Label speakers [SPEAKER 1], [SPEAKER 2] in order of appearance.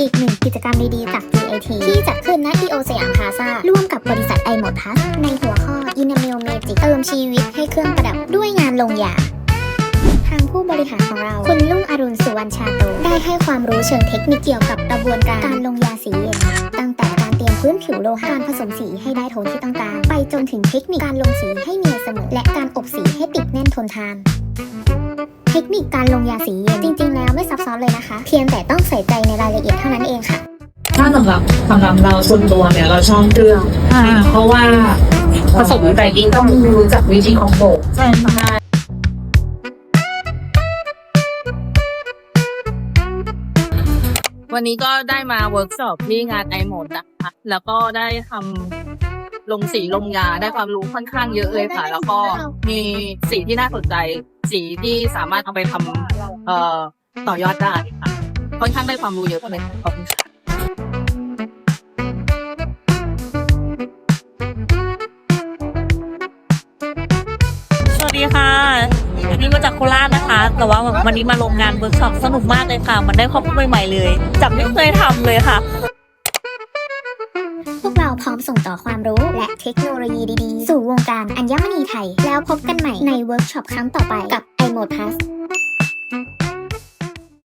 [SPEAKER 1] อีกหนึ่งกิจกรรมดีๆจาก GIT ที่จัดขึ้นณ EO สยามพาซาร่วมกับบริษัท i m o d Plus ในหัวข้อ i n a m e l Magic เติมชีวิตให้เครื่องประดับด้วยงานลงยาทางผู้บริหารของเรา คุณลุงอรุณสุวรรณชาโต ได้ให้ความรู้เชิงเทคนิคเกี่ยวกับกระบวนการการลงยาสีเย็น ตั้งแต่การเตรียมพื้นผิวโลหะการผสมสีให้ได้โทนที่ต้องการ ไปจนถึงเทคนิคการลงสีให้เนียนเสมอ และการอบสีให้ติดแน่นทนทาน เทคนิคการลงยาสีเย็นจริง ๆ แล้วไม่ซับซ้อนเลยนะคะ เพียงแต่ต้องใส่ใจในรายละเอียดเท่านั้นเองค่ะ
[SPEAKER 2] ถ้าสำหรับสำหรับเราส่วนตัวเนี่ยเราชอบเครื่องเพราะว่าผสมแต่ยิ่งต้องรู้จักวิธีของโบก
[SPEAKER 3] ใช่ค่ะวันนี้ก็ได้มาเวิร์กช็อปที่งานไอโหมดนะคะ แล้วก็ได้ทำ ลงสีลงยาได้ความรู้ค่อนข้างเยอะเลยค่ะ แล้วก็มีสีที่น่าสนใจ สีที่สามารถเอาไปทำเอ่อต่อยอดได้ค่ะค่อนข้างได้ความรู้เยอะเลยขอบคุณค่ะ
[SPEAKER 4] สวัสดีค่ะวันนี้มาจากโคราชนะคะ แต่ว่าวันนี้มาลงงานเวิร์กช็อปสนุกมากเลยค่ะ มันได้ความรู้ใหม่ๆเลยจากไม่เคยทำเลยค่ะ
[SPEAKER 1] พวกเราพร้อมส่งต่อความรู้และเทคโนโลยีดีๆ สู่วงการอัญมณีไทย แล้วพบกันใหม่ในเวิร์กช็อปครั้งต่อไปกับ i m o d Plus